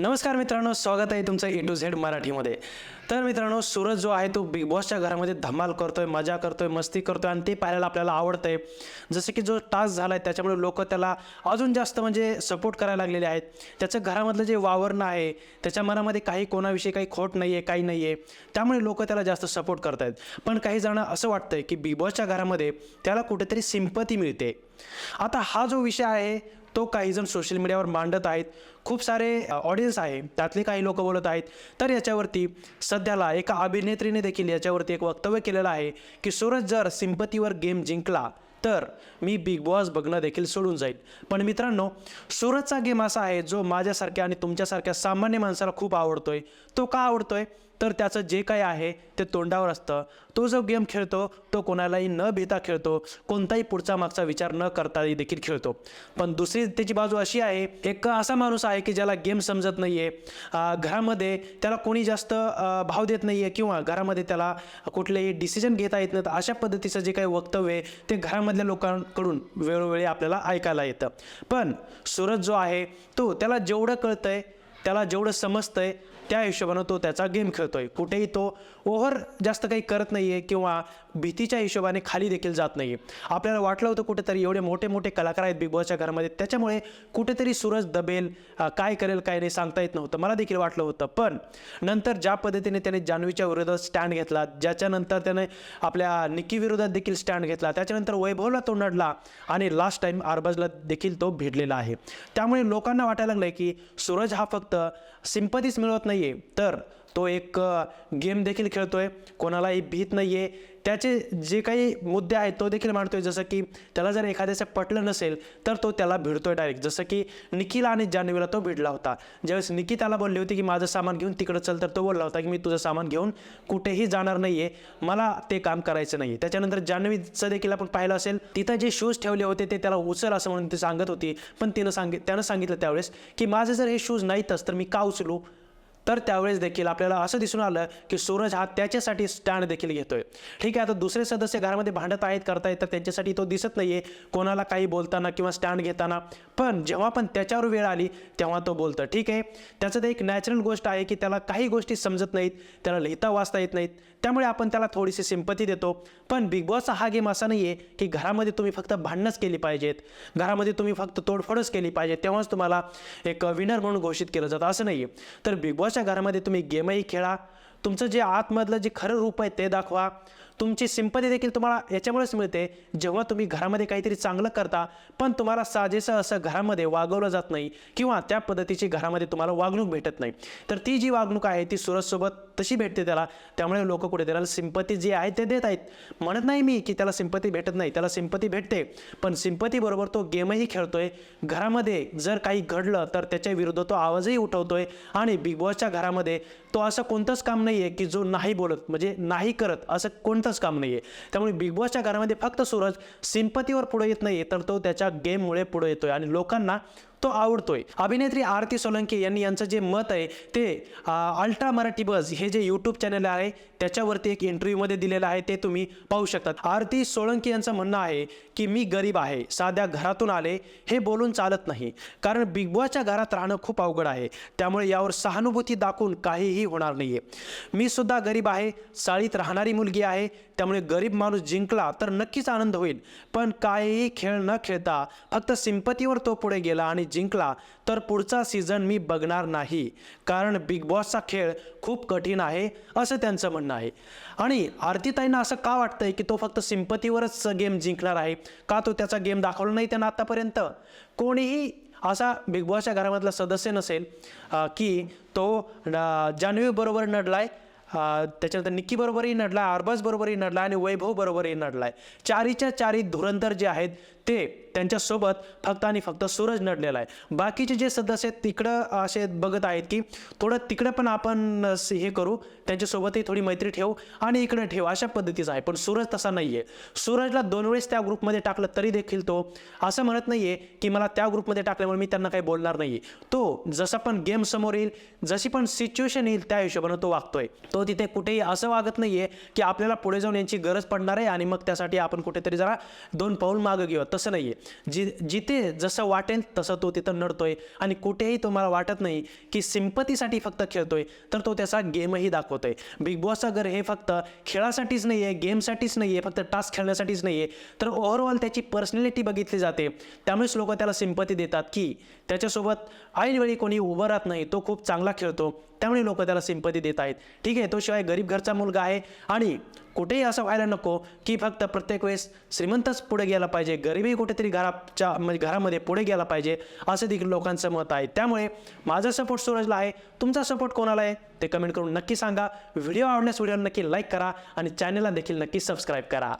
नमस्कार मित्रांनो स्वागत आहे तुमचं ए टू झेड मराठीमध्ये. तर मित्रांनो सूरज जो आहे तो बिग बॉसच्या घरामध्ये धमाल करतोय मजा करतोय मस्ती करतोय आणि ते पाहायला आपल्याला आवडतंय. जसं की जो टास्क झाला आहे त्याच्यामुळे लोक त्याला अजून जास्त म्हणजे सपोर्ट करायला लागलेले आहेत. त्याचं घरामधलं जे वावरणं आहे त्याच्या मनामध्ये काही कोणाविषयी काही खोट नाही आहे काही नाही आहे त्यामुळे लोक त्याला जास्त सपोर्ट करत आहेत पण काही जण असं वाटतंय की बिग बॉसच्या घरामध्ये त्याला कुठेतरी सिंपती मिळते. आता हा जो विषय आहे तो काहीजण सोशल मीडियावर मांडत आहेत. खूप सारे ऑडियन्स आहे. त्यातले काही लोक बोलत आहेत. तर याच्यावरती सध्याला एका अभिनेत्रीने देखील याच्यावरती एक वक्तव्य केलेलं आहे की सूरज जर सिंपतीवर गेम जिंकला तर मी बिग बॉस बघणं देखील सोडून जाईल. पण मित्रांनो सूरजचा गेम असा आहे जो माझ्यासारख्या आणि तुमच्यासारख्या सामान्य माणसाला खूप आवडतोय. तो का आवडतोय? तर त्याचं जे काही आहे ते तोंडावर असतं. तो जो गेम खेळतो तो कोणालाही न भीता खेळतो. कोणताही पुढचा मागचा विचार न करता देखील खेळतो. पण दुसरी त्याची बाजू अशी आहे एक असा माणूस आहे की ज्याला गेम समजत नाही आहे घरामध्ये त्याला कोणी जास्त भाव देत नाही आहे किंवा घरामध्ये त्याला कुठलेही डिसिजन घेता येत नाहीत अशा पद्धतीचं जे काही वक्तव्य आहे ते घरामधल्या लोकांकडून वेळोवेळी आपल्याला ऐकायला येतं. पण सूरज जो आहे तो त्याला जेवढं कळतंय त्याला जेवढं समजतंय त्या हिशोबानं तो त्याचा गेम खेळतोय. कुठेही तो ओव्हर जास्त काही करत नाही आहे किंवा भीतीच्या हिशोबाने खाली देखील जात नाही आहे आपल्याला वाटलं होतं कुठेतरी एवढे मोठे मोठे कलाकार आहेत बिग बॉसच्या घरामध्ये. त्याच्यामुळे कुठेतरी सूरज दबेल काय करेल काय नाही सांगता येत नव्हतं. मला देखील वाटलं होतं. पण नंतर ज्या पद्धतीने त्याने जान्हवीच्या विरोधात स्टँड घेतला ज्याच्यानंतर त्याने आपल्या निकी विरोधात देखील स्टँड घेतला त्याच्यानंतर वैभवला तो नडला आणि लास्ट टाईम आरबाजला देखील तो भिडलेला आहे. त्यामुळे लोकांना वाटायला लागलं की सूरज हा फक्त सिंपतीच मिळवत नाही आहे तर तो एक गेम देखील खेळतोय. कोणालाही भीत नाही आहे त्याचे जे काही मुद्दे आहेत तो देखील मांडतोय. जसं की त्याला जर एखाद्याचं पटलं नसेल तर तो त्याला भिडतोय डायरेक्ट जसं की निकीला आणि जान्हवीला तो भिडला होता. ज्यावेळेस निकी त्याला बोलली होती की माझं सामान घेऊन तिकडं चल तर तो बोलला होता की मी तुझं सामान घेऊन कुठेही जाणार नाही आहे मला ते काम करायचं नाही त्याच्यानंतर जान्हवीचं देखील आपण पाहिलं असेल तिथं जे शूज ठेवले होते ते त्याला उचल असं म्हणून ती सांगत होती. पण तिनं सांगित त्यानं सांगितलं त्यावेळेस की माझे जर हे शूज नाहीतच तर मी का उचलू? तर त्यावेळेस देखील आपल्याला असं दिसून आलं की सूरज हा त्याच्यासाठी स्टँड देखील घेतोय. ठीक आहे आता दुसरे सदस्य घरामध्ये भांडत आहेत करतायत तर त्यांच्यासाठी तो दिसत नाहीये. कोणाला काही बोलताना किंवा स्टँड घेताना. पण जेव्हा पण त्याच्यावर वेळ आली तेव्हा तो बोलतं. ठीक आहे? त्याचं ते एक नॅचरल गोष्ट आहे की त्याला काही गोष्टी समजत नाहीत त्याला लिहिता वाचता येत नाहीत. त्यामुळे आपण त्याला थोडीशी सिंपती देतो. पण बिग बॉसचा हा गेम असा नाही आहे की घरामध्ये तुम्ही फक्त भांडणंच केली पाहिजेत. घरामध्ये तुम्ही फक्त तोडफोडच केली पाहिजे तेव्हाच तुम्हाला एक विनर म्हणून घोषित केलं जातं. असं नाही आहे तर बिग बॉसच्या घरामध्ये तुम्ही गेमही खेळा. तुमचं जे आतमधलं जे खरं रूप आहे ते दाखवा. तुमची सिंपती देखील तुम्हाला याच्यामुळेच मिळते. जेव्हा तुम्ही घरामध्ये काहीतरी चांगलं करता पण तुम्हाला साजेसं असं घरामध्ये वागवलं जात नाही किंवा त्या पद्धतीची घरामध्ये तुम्हाला वागणूक भेटत नाही. तर ती जी वागणूक आहे ती सूरजसोबत तशी भेटते त्याला. त्यामुळे लोक कुठे त्याला सिंपती जी आहे ते देत आहेत. म्हणत नाही मी की त्याला सिंपती भेटत नाही त्याला सिंपती भेटते. पण सिंपतीबरोबर तो गेमही खेळतोय. घरामध्ये जर काही घडलं तर त्याच्या विरुद्ध तो आवाजही उठवतोय. आणि बिग बॉसच्या घरामध्ये तो असं कोणतंच काम नाही आहे की जो नाही बोलत म्हणजे नाही करत असं कोणतंच काम नाही आहे त्यामुळे बिग बॉसच्या घरामध्ये फक्त सूरज सिंपतीवर पुढे येत नाही तर तो त्याच्या गेममुळे पुढे येतोय. आणि लोकांना तो आवडतोय. अभिनेत्री आरती सोलंकी यांनी यांचं जे मत आहे ते अल्ट्रा मराठी बज हे जे यूट्यूब चॅनल आहे त्याच्यावरती एक इंटरव्ह्यूमध्ये दिलेलं आहे ते तुम्ही पाहू शकतात. आरती सोळंकी यांचं म्हणणं आहे की मी गरीब आहे साध्या घरातून आले हे बोलून चालत नाही. कारण बिग बॉसच्या घरात राहणं खूप अवघड आहे. त्यामुळे यावर सहानुभूती दाखवून काहीही होणार नाही आहे मी सुद्धा गरीब आहे चाळीत राहणारी मुलगी आहे त्यामुळे गरीब माणूस जिंकला तर नक्कीच आनंद होईल. पण काहीही खेळ न खेळता फक्त सिंपतीवर तो पुढे गेला आणि जिंकला तर पुढचा सीझन मी बघणार नाही. कारण बिग बॉसचा खेळ खूप कठीण आहे असं त्यांचं म्हणणं आहे. आणि आरतीताईंना असं का वाटतंय की तो फक्त सिंपतीवरच गेम जिंकणार आहे? का तो त्याचा गेम दाखवला नाही त्यांना आतापर्यंत? कोणीही असा बिग बॉसच्या घरामधला सदस्य नसेल की तो जान्हवीबरोबर नडलाय त्याच्यानंतर निक्कीबरोबरही नडलाय अरबाज नडलाय आणि वैभवबरोबरही नडलाय. चारीच्या चारी धुरंधर जे आहेत ते त्यांच्यासोबत फक्त आणि फक्त सूरज नडलेला आहे. बाकीचे जे सदस्य आहेत तिकडं असे बघत आहेत की थोडं तिकडं पण आपण हे करू. त्यांच्यासोबतही थोडी मैत्री ठेवू आणि इकडं ठेवू. अशा पद्धतीचा आहे. पण सूरज तसा नाही आहे सूरजला दोन वेळेस त्या ग्रुपमध्ये टाकलं तरी देखील तो असं म्हणत नाही आहे की मला त्या ग्रुपमध्ये टाकल्यामुळे मी त्यांना काही बोलणार नाही तो जसा पण गेम समोर येईल जशी पण सिच्युएशन येईल त्या हिशोबानं तो वागतोय. तो तिथे कुठेही असं वागत नाही आहे की आपल्याला पुढे जाऊन यांची गरज पडणार आहे आणि मग त्यासाठी आपण कुठेतरी जरा दोन पाऊल मागं घेऊ तसं नाही आहे जि जिथे जसं वाटेल तसं तो तिथं नडतोय आणि कुठेही तुम्हाला वाटत नाही की सिंपतीसाठी फक्त खेळतोय तर तो त्याचा गेमही दाखवतोय. बिग बॉसचं घर हे फक्त खेळासाठीच नाही आहे गेमसाठीच नाही आहे फक्त टास्क खेळण्यासाठीच नाही आहे तर ओव्हरऑल त्याची पर्सनॅलिटी बघितली जाते. त्यामुळेच लोक त्याला सिंपती देतात की त्याच्यासोबत ऐनवेळी कोणी उभं राहत नाही तो खूप चांगला खेळतो. त्यामुळे लोक त्याला सिंपती देत आहेत. ठीक आहे तो शिवाय गरीब घरचा मुलगा आहे. आणि कुठेही असं व्हायला नको की फक्त प्रत्येक वेळेस श्रीमंतच पुढे गेला पाहिजे. गरीबही कुठेतरी घराच्या म्हणजे घरामध्ये पुढे गेला पाहिजे असं देखील लोकांचं मत आहे. त्यामुळे माझा सपोर्ट सूरजला आहे. तुमचा सपोर्ट कोणाला आहे? ते कमेंट करून नक्की सांगा. व्हिडिओ आवडल्यास व्हिडिओला नक्की लाईक करा आणि चॅनलला देखील नक्की सबस्क्राईब करा.